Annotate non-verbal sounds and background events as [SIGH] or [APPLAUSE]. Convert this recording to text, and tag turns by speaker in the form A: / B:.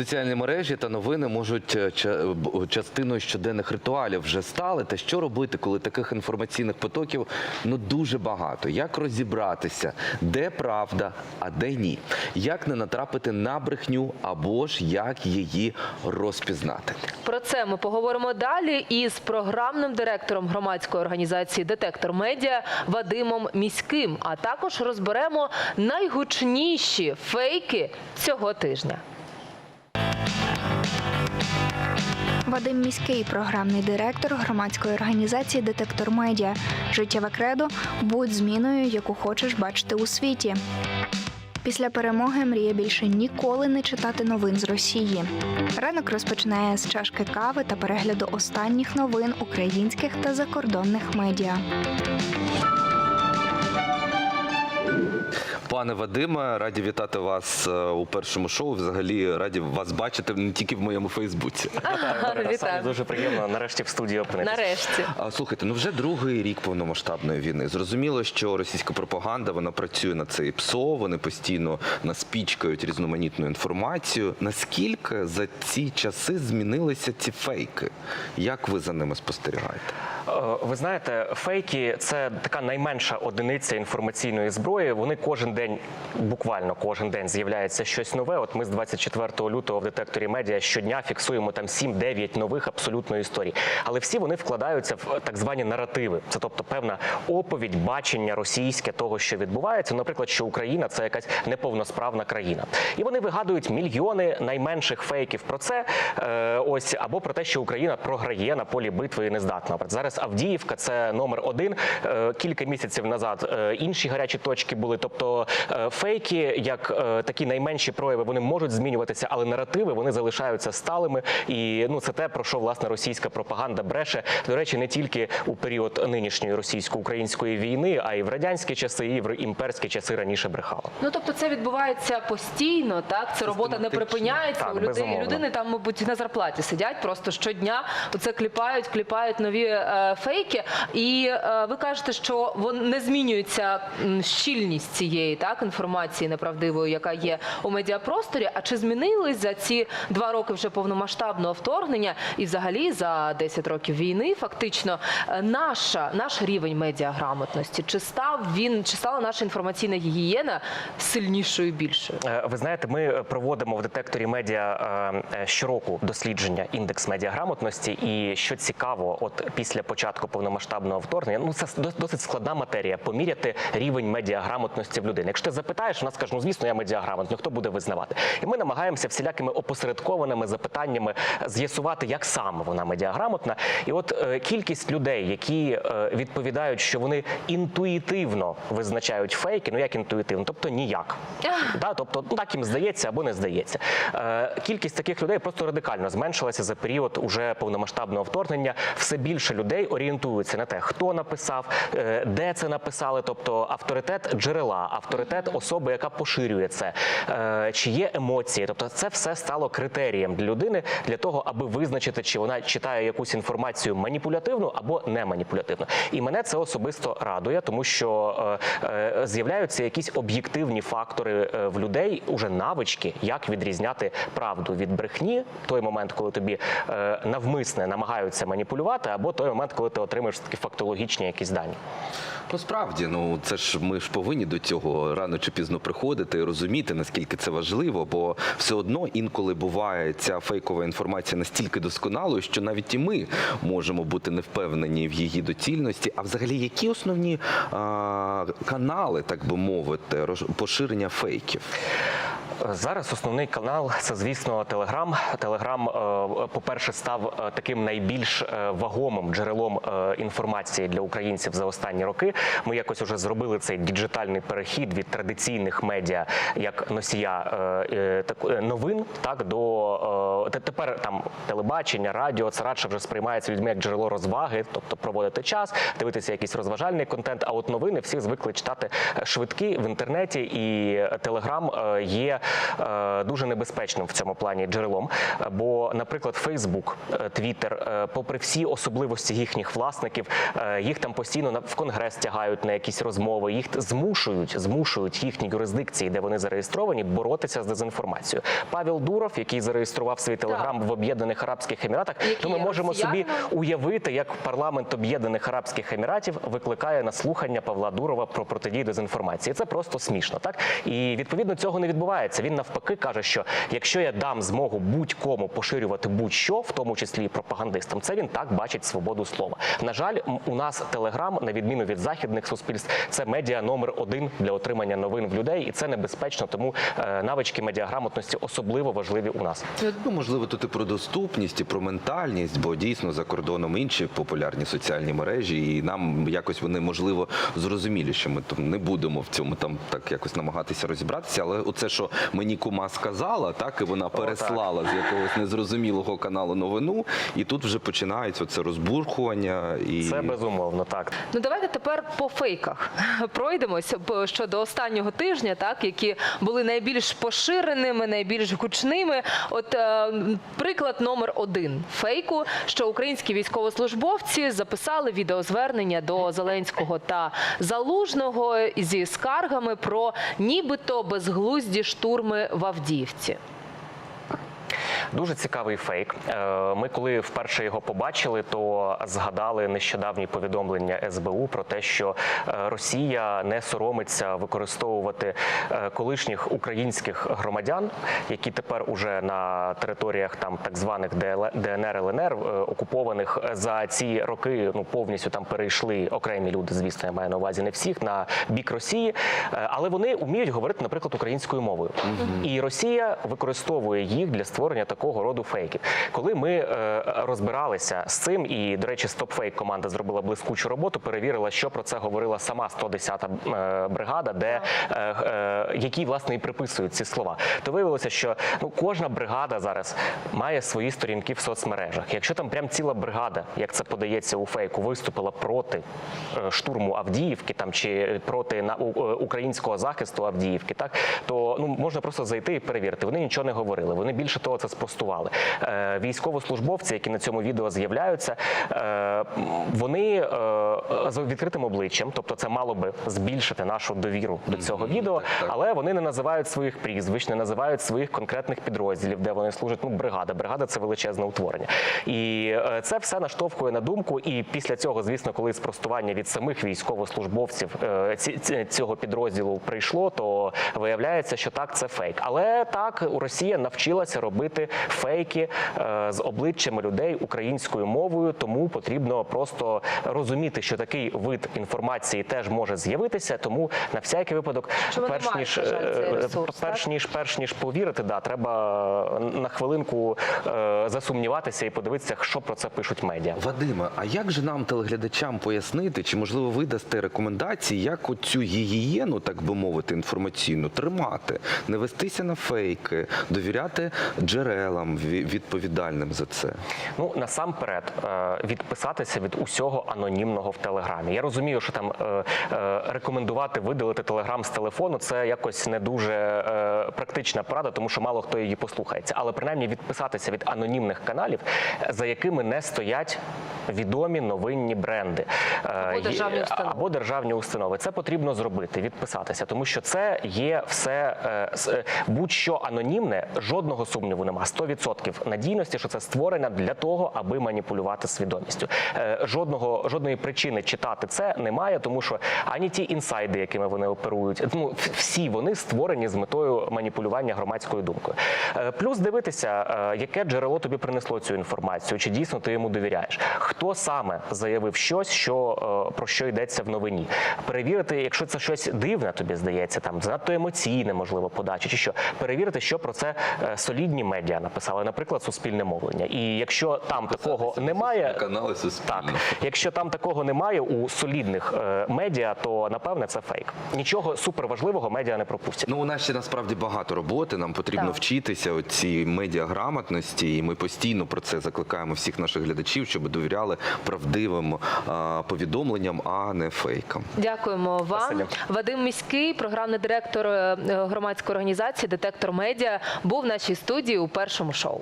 A: Соціальні мережі та новини можуть е, частиною щоденних ритуалів вже стали. Та що робити, коли таких інформаційних потоків ну дуже багато? Як розібратися, де правда, а де ні? Як не натрапити на брехню або ж як її розпізнати?
B: Про це ми поговоримо далі із програмним директором громадської організації Детектор Медіа Вадимом Міським. А також розберемо найгучніші фейки цього тижня.
C: Вадим Міський, програмний директор громадської організації Детектор Медіа. Життєве кредо будь зміною, яку хочеш бачити у світі. Після перемоги мріє більше ніколи не читати новин з Росії. Ранок розпочинає з чашки кави та перегляду останніх новин українських та закордонних медіа.
A: Пане Вадиме, раді вітати вас е, у першому шоу. Взагалі раді вас бачити не тільки в моєму Фейсбуці. [LAUGHS]
B: Вітаю.
D: Дуже приємно нарешті в студії опинитися.
B: Нарешті.
A: А, Слухайте, ну вже другий рік повномасштабної війни. Зрозуміло, що російська пропаганда вона працює на це і ПСО, вони постійно нас пічкають різноманітну інформацію. Наскільки за ці часи змінилися ці фейки? Як ви за ними спостерігаєте?
D: Е, Ви знаєте, фейки це така найменша одиниця інформаційної зброї. Вони кожен день, буквально кожен день, з'являється щось нове. От ми з 24 лютого в детекторі медіа щодня фіксуємо там 7-9 нових абсолютно історій. Але всі вони вкладаються в так звані наративи. Це тобто певна оповідь, бачення російське того, що відбувається. Наприклад, що Україна це якась неповносправна країна, і вони вигадують мільйони найменших фейків про це. е, Ось або про те, що Україна програє на полі битви і не здатна. Зараз Авдіївка це номер один. Е, Кілька місяців назад е, інші гарячі точки були. Тобто фейки, як е, такі найменші прояви, вони можуть змінюватися, але наративи вони залишаються сталими. І ну це те, про що власне російська пропаганда бреше. До речі, не тільки у період нинішньої російсько-української війни, а й в радянські часи, і в імперські часи раніше брехала.
B: Ну тобто це відбувається постійно, так це робота не припиняється.
D: Так,
B: у людей людини там, мабуть, на зарплаті сидять просто щодня. Оце кліпають, кліпають нові е, фейки. І е, ви кажете, що вон не змінюється щільність цієї так інформації неправдивої, яка є у медіапросторі. А чи змінились за ці два роки вже повномасштабного вторгнення і взагалі за 10 років війни, фактично, е, наша наш рівень медіаграмотності? Чи став він, чи стала наша інформаційна гігієна сильнішою, більшою?
D: Е, Ви знаєте, ми проводимо в детекторі медіа е, щороку дослідження індекс медіаграмотності. І що цікаво, от після початку повномасштабного вторгнення, ну це досить складна матерія. Поміряти рівень медіаграмотності в людини. Якщо ти запитаєш, вона скаже, ну звісно, я медіаграмотний, хто буде визнавати? І ми намагаємося всілякими опосередкованими запитаннями з'ясувати, як саме вона медіаграмотна. І от е, кількість людей, які е, відповідають, що вони інтуїтивно визначають фейки, ну як інтуїтивно, тобто ніяк. Да, тобто ну, так їм здається або не здається. Е, кількість таких людей просто радикально зменшилася за період уже повномасштабного вторгнення. Все більше людей орієнтуються на те, хто написав, е, де це написали, тобто авторитет джерела, авторитет особи, яка поширює це, е, чи є емоції. Тобто, це все стало критерієм для людини для того, аби визначити, чи вона читає якусь інформацію маніпулятивну або не маніпулятивну. І мене це особисто радує, тому що е, е, з'являються якісь об'єктивні фактори в людей, уже навички, як відрізняти правду від брехні, той момент, коли тобі навмисне намагаються маніпулювати, або той момент, коли ти отримаєш такі фактологічні якісь дані.
A: Ну ну це ж ми ж повинні до цього рано чи пізно приходити і розуміти, наскільки це важливо, бо все одно інколи буває ця фейкова інформація настільки досконалою, що навіть і ми можемо бути не впевнені в її доцільності. А взагалі, які основні а, канали, так би мовити, поширення фейків?
D: Зараз основний канал це, звісно, Телеграм. Телеграм, по-перше, став е, таким найбільш е, вагомим джерелом е, інформації для українців за останні роки. Ми якось уже зробили цей діджитальний перехід традиційних медіа як носія е, е, так- е, новин, так до те- тепер там телебачення, радіо це радше вже сприймається людьми як джерело розваги, тобто проводити час, дивитися якийсь розважальний контент. А от новини всі звикли читати швидкі в інтернеті, і Телеграм є дуже небезпечним в цьому плані джерелом. Бо, наприклад, Фейсбук, Твіттер, попри всі особливості їхніх власників, їх там постійно в конгрес тягають на якісь розмови. Їх т- змушують, змушують їхні юрисдикції, де вони зареєстровані, боротися з дезінформацією. Павел Дуров, який зареєстрував свій телеграм в Об'єднаних Арабських Еміратах,
B: Який
D: то ми можемо собі уявити, як парламент Об'єднаних Арабських Еміратів викликає на слухання Павла Дурова про протидію дезінформації. Це просто смішно, так і відповідно цього не відбувається. Він навпаки каже, що якщо я дам змогу будь-кому поширювати будь-що, в тому числі і пропагандистам, це він так бачить свободу слова. На жаль, у нас телеграм, на відміну від західних суспільств, це медіа номер один для отримання новин в людей, і це небезпечно. Тому е, навички медіаграмотності особливо важливі у нас.
A: Ну, можливо, тут і про доступність, і про ментальність, бо дійсно за кордоном інші популярні соціальні мережі, і нам якось вони можливо зрозумілі, що ми там не будемо в цьому там так якось намагатися розібратися. Але оце, що мені кума сказала, так і вона переслала з якогось незрозумілого каналу новину, і тут вже починається це розбурхування і
D: Це безумовно так.
B: Ну давайте тепер по фейках [LAUGHS] пройдемося по- щодо останнього тижня, так які були найбільш поширеними, найбільш гучними. От е, приклад номер один фейку, що українські військовослужбовці записали відеозвернення до Зеленського та Залужного зі скаргами про нібито безглузді штурми в Авдіївці.
D: Дуже цікавий фейк. Е, Ми, коли вперше його побачили, то згадали нещодавні повідомлення СБУ про те, що е, Росія не соромиться використовувати е, колишніх українських громадян, які тепер уже на територіях там так званих ДНР ЛНР окупованих за ці роки. Ну повністю там перейшли окремі люди. Звісно, я маю на увазі не всіх на бік Росії, але вони вміють говорити, наприклад, українською мовою. І Росія використовує їх для створення такого роду фейків. Коли ми е, розбиралися з цим, і до речі, StopFake команда зробила блискучу роботу, перевірила, що про це говорила сама 110-та е, бригада, де е, які власне і приписують ці слова. То виявилося, що ну кожна бригада зараз має свої сторінки в соцмережах. Якщо там прям ціла бригада, як це подається у фейку, виступила проти штурму Авдіївки, там чи проти на українського захисту Авдіївки, так то ну можна просто зайти і перевірити. Вони нічого не говорили. Вони більше того це спростували. Е, військовослужбовці, які на цьому відео з'являються, е, вони е, з відкритим обличчям, тобто це мало би збільшити нашу довіру до цього відео, але вони не називають своїх прізвищ, не називають своїх конкретних підрозділів, де вони служать. Ну, бригада. Бригада це величезне утворення. І це все наштовхує на думку. І після цього, звісно, коли спростування від самих військовослужбовців ці- ці- цього підрозділу прийшло, то виявляється, що так це фейк. Але так Росія навчилася робити фейки е, з обличчями людей українською мовою, тому потрібно просто розуміти, що такий вид інформації теж може з'явитися. Тому на всякий випадок, перш ніж
B: жаль,
D: е,
B: ресурс,
D: перш ніж перш ніж повірити, да, треба на хвилинку е, засумніватися і подивитися, що про це пишуть медіа.
A: Вадиме, а як же нам, телеглядачам, пояснити, чи можливо ви дасте рекомендації, як оцю гігієну, так би мовити, інформаційну тримати, не вестися на фейки, довіряти джерелам відповідальним за це?
D: Ну насамперед е, відписатися від усього анонімного в телеграмі. Я розумію, що там е, е, рекомендувати видалити телеграм з телефону це якось не дуже практична порада, тому що мало хто її послухається. Але принаймні відписатися від анонімних каналів, за якими не стоять відомі новинні бренди Е,
B: Або державні установи.
D: або державні установи. Це потрібно зробити, відписатися, тому що це є все е, е, будь-що анонімне, жодного сумніву нема. 100% надійності, що це створено для того, аби маніпулювати свідомістю. Е, Жодного жодної причини читати це немає, тому що ані ті інсайди, якими вони оперують, ну всі вони створені з метою маніпулювання громадською думкою. Е, Плюс дивитися, е, яке джерело тобі принесло цю інформацію, чи дійсно ти йому довіряєш. Хто саме заявив щось, що е, про що йдеться в новині? Перевірити, якщо це щось дивне, тобі здається, там занадто емоційне, можливо, подача, чи що перевірити, що про це е, солідні медіа написали, наприклад, суспільне мовлення. І якщо там такого немає,
A: канали
D: так, якщо там такого немає у солідних е, медіа, то напевне це фейк. Нічого суперважливого медіа не пропустять.
A: Ну, у нас ще насправді багато роботи. Нам потрібно
B: Так.
A: вчитися цієї медіаграмотності, і ми постійно про це закликаємо всіх наших глядачів, щоб довіряли правдивим повідомленням, а не фейкам.
B: Дякуємо вам.
D: Василя.
B: Вадим Міський, програмний директор е, громадської організації Детектор Медіа, був в нашій студії у першому шоу.